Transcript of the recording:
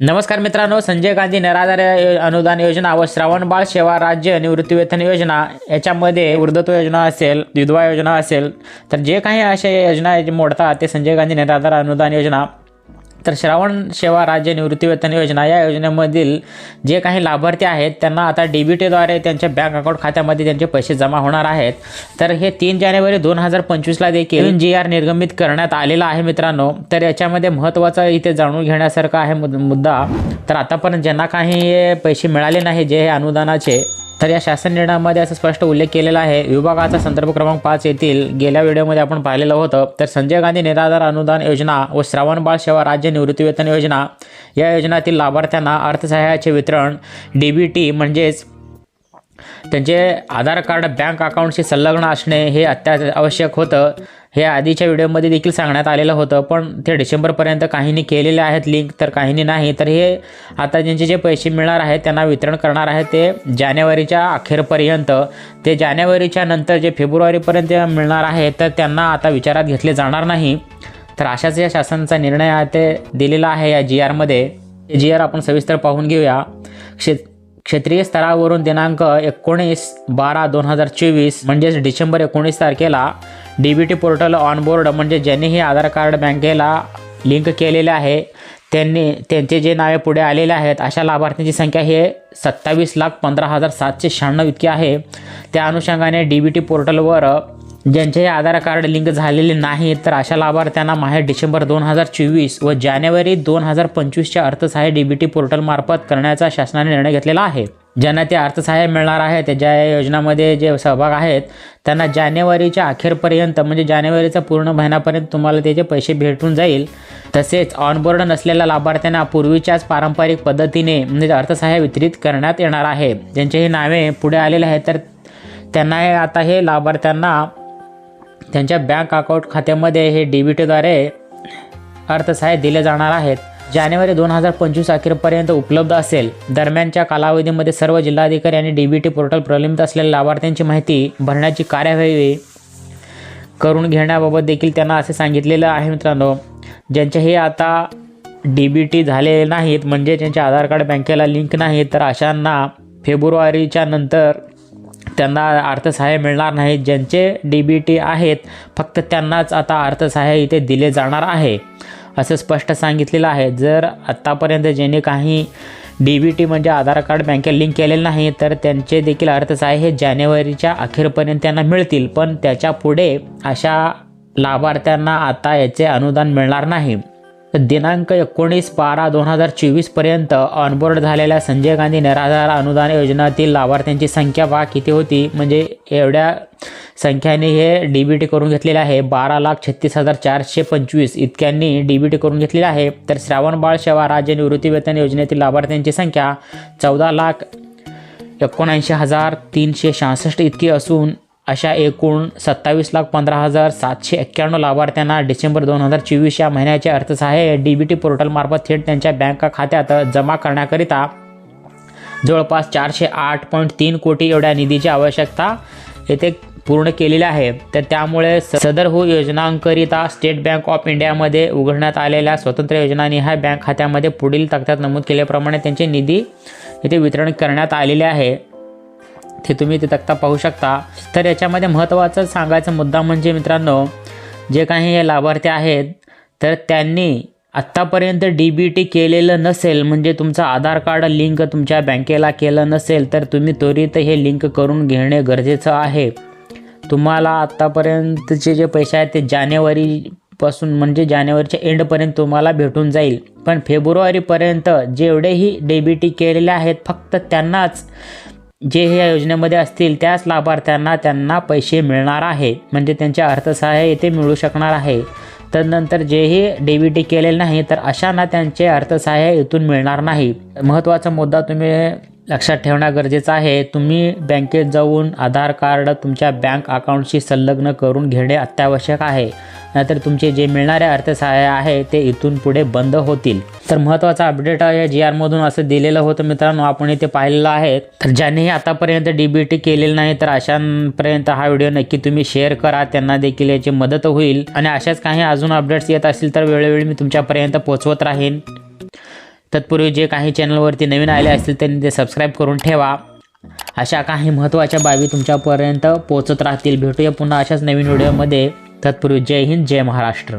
नमस्कार मित्रांनो संजय गांधी निराधार अनुदान योजना व श्रावण बाळ सेवा राज्य निवृत्तीवेतन योजना याच्यामध्ये वृद्धत्व योजना असेल विधवा योजना असेल तर जे काही अशा योजना मोडतात ते संजय गांधी निराधार अनुदान योजना तर श्रावण सेवा राज्य निवृत्तीवेतन योजना या योजनेमधील जे काही लाभार्थी आहेत त्यांना आता डी बी टीद्वारे त्यांच्या बँक अकाउंट खात्यामध्ये त्यांचे पैसे जमा होणार आहेत. तर हे तीन जानेवारी दोन हजार पंचवीसला देखील जी आर निर्गमित करण्यात आलेला आहे मित्रांनो. तर याच्यामध्ये महत्त्वाचा इथे जाणून घेण्यासारखा आहे मुद्दा. तर आतापर्यंत ज्यांना काही पैसे मिळाले नाही जे हे अनुदानाचे तर या शासन निर्णयामध्ये असं स्पष्ट उल्लेख केलेला आहे. विभागाचा संदर्भ क्रमांक पाच येथील गेल्या व्हिडिओमध्ये आपण पाहिलेलं होतं. तर संजय गांधी निराधार अनुदान योजना व श्रावण बाळ सेवा राज्य निवृत्तीवेतन योजना या योजनातील लाभार्थ्यांना अर्थसहाय्याचे वितरण डी बी टी म्हणजेच त्यांचे आधार कार्ड बँक अकाउंटशी संलग्न असणे हे अत्यावश्यक होतं. हे आधीच्या व्हिडिओमध्ये देखील सांगण्यात आलेलं होतं पण ते डिसेंबरपर्यंत काहींनी केलेले आहेत लिंक तर काहींनी नाही. तर हे आता ज्यांचे जे पैसे मिळणार आहेत त्यांना वितरण करणार आहे ते जानेवारीच्या अखेरपर्यंत. ते जानेवारीच्या नंतर जे फेब्रुवारीपर्यंत मिळणार आहे तर त्यांना आता विचारात घेतले जाणार नाही. तर अशाच या शासनाचा निर्णय ते दिलेला आहे या जी आरमध्ये. जी आर आपण सविस्तर पाहून घेऊया. क्षेत क्षेत्रीय स्तरावरून दिनांक एकोणीस बारा दोन हजार चोवीस म्हणजेच डिसेंबर एकोणीस तारखेला D B T portal onboard म्हणजे ज्यांनी हे आधार कार्ड बँकेला लिंक केलेले आहे त्यांनी त्यांचे जे नावे पुढे आलेले आहेत अशा लाभार्थ्यांची संख्या हे सत्तावीस लाख पंधरा हजार सातशे शहाण्णव इतकी आहे. त्या अनुषंगाने डी बी टी पोर्टलवर ज्यांचे हे आधार कार्ड लिंक झालेले नाही तर अशा लाभार्थ्यांना माहे डिसेंबर दोन हजार चोवीस व जानेवारी दोन हजार पंचवीसच्या अर्थसहाय्य डी बी टी पोर्टलमार्फत करण्याचा शासनाने निर्णय घेतलेला आहे. ज्यांना ते अर्थसहाय्य मिळणार आहे ते ज्या योजनामध्ये जे सहभाग आहेत त्यांना जानेवारीच्या अखेरपर्यंत म्हणजे जानेवारीचा पूर्ण महिन्यापर्यंत तुम्हाला त्याचे पैसे भेटून जाईल. तसेच ऑनबोर्ड नसलेल्या लाभार्थ्यांना पूर्वीच्याच पारंपरिक पद्धतीने म्हणजे अर्थसहाय्य वितरित करण्यात येणार आहे. ज्यांचे हे नावे पुढे आलेले आहेत तर त्यांना हे आता हे लाभार्थ्यांना त्यांच्या बँक अकाउंट खात्यामध्ये हे डी बी टीद्वारे अर्थसहाय्य दिले जाणार आहेत. जानेवारी दोन हजार पंचवीस अखेरपर्यंत उपलब्ध असेल. दरम्यानच्या कालावधीमध्ये सर्व जिल्हाधिकारी आणि डी बी टी पोर्टल प्रलंबित असलेल्या लाभार्थ्यांची माहिती भरण्याची कार्यवाही करून घेण्याबाबत देखील त्यांना असे सांगितलेलं आहे मित्रांनो. ज्यांचे हे आता डी बी टी झाले नाहीत म्हणजे ज्यांचे आधार कार्ड बँकेला लिंक नाही तर अशांना फेब्रुवारीच्या नंतर त्यांना अर्थसहाय्य मिळणार नाही. ज्यांचे डी बी टी आहेत फक्त त्यांनाच आता अर्थसहाय्य इथे दिले जाणार आहे. असं स्पष्ट सांगितलेलं आहे. जर आत्तापर्यंत ज्यांनी काही डी बी टी म्हणजे आधार कार्ड बँकेला लिंक केलेलं नाही तर त्यांचे देखील अर्थच आहे हे जानेवारीच्या अखेरपर्यंत त्यांना मिळतील. पण त्याच्या पुढे अशा लाभार्थ्यांना आता याचे अनुदान मिळणार नाही. दिनांक एकोणीस बारा दोन हजार चोवीसपर्यंत ऑनबोर्ड झालेल्या संजय गांधी निराधार अनुदान योजनातील लाभार्थ्यांची संख्या वा किती होती? म्हणजे एवढ्या संख्याने हे डी बी टी करून घेतलेले आहे. बारा लाख छत्तीस हजार चारशे पंचवीस. इतक्यांनी डी बी टी करून घेतलेलं आहे. तर श्रावण बाळ सेवा राज्य निवृत्तीवेतन योजनेतील लाभार्थ्यांची संख्या चौदा लाख एकोणऐंशी हजार तीनशे शहासष्ट इतकी असून अशा एकूण सत्तावीस लाख पंधरा हजार सातशे एक्क्याण्णव लाभार्थ्यांना डिसेंबर दोन हजार चोवीस या महिन्याचे अर्थसहाय्य डी बी टी पोर्टलमार्फत थेट त्यांच्या बँक खात्यात जमा करण्याकरिता जवळपास चारशे आठ पॉईंट तीन कोटी एवढ्या निधीची आवश्यकता. येथे पूर्ण केलेल्या आहे. तर त्यामुळे सदर हो योजनांकरिता स्टेट बँक ऑफ इंडियामध्ये उघडण्यात आलेल्या स्वतंत्र योजनानिहाय बँक खात्यामध्ये पुढील तक्त्यात नमूद केल्याप्रमाणे त्यांचे निधी इथे वितरण करण्यात आलेले आहे. ते तुम्ही ते तक्ता पाहू शकता. तर याच्यामध्ये महत्त्वाचं सांगायचा मुद्दा म्हणजे मित्रांनो जे काही हे लाभार्थी आहेत तर त्यांनी आत्तापर्यंत डी बी टी केलेलं नसेल म्हणजे तुमचं आधार कार्ड लिंक तुमच्या बँकेला केलं नसेल तर तुम्ही त्वरित हे लिंक करून घेणे गरजेचं आहे. तुम्हाला आत्तापर्यंतचे जे पैसे आहेत ते जानेवारीपासून म्हणजे जानेवारीच्या एंडपर्यंत तुम्हाला भेटून जाईल. पण फेब्रुवारीपर्यंत जेवढेही डेबिटी केलेले आहेत फक्त त्यांनाच जे हे या योजनेमध्ये असतील त्याच लाभार्थ्यांना त्यांना पैसे मिळणार आहे. म्हणजे त्यांचे अर्थसहाय्य येथे मिळू शकणार आहे. तदनंतर जेही डेबिटी केलेले नाही तर अशांना त्यांचे अर्थसहाय्य इथून मिळणार नाही. महत्त्वाचा मुद्दा तुम्ही लक्षात ठेवणं गरजेचं आहे. तुम्ही बँकेत जाऊन आधार कार्ड तुमच्या बँक अकाउंटशी संलग्न करून घेणे अत्यावश्यक आहे. नाहीतर तुमचे जे मिळणारे अर्थसहाय्य आहे ते इथून पुढे बंद होतील. तर महत्त्वाचा अपडेट या जी आरमधून असं दिलेलं होतं मित्रांनो आपण इथे पाहिलेलं आहे. तर ज्यांनीही आतापर्यंत डी बी टी केलेलं नाही तर अशांपर्यंत हा व्हिडिओ नक्की तुम्ही शेअर करा. त्यांना देखील याची मदत होईल. आणि अशाच काही अजून अपडेट्स येत असतील तर वेळोवेळी मी तुमच्यापर्यंत पोहोचवत राहीन. तत्पूर्वी जे काही चॅनलवरती नवीन आले असतील त्यांनी ते सबस्क्राईब करून ठेवा. अशा काही महत्त्वाच्या बाबी तुमच्यापर्यंत पोहोचत राहतील. भेटूया पुन्हा अशाच नवीन व्हिडिओमध्ये तत्पूर्वी जय हिंद जय महाराष्ट्र.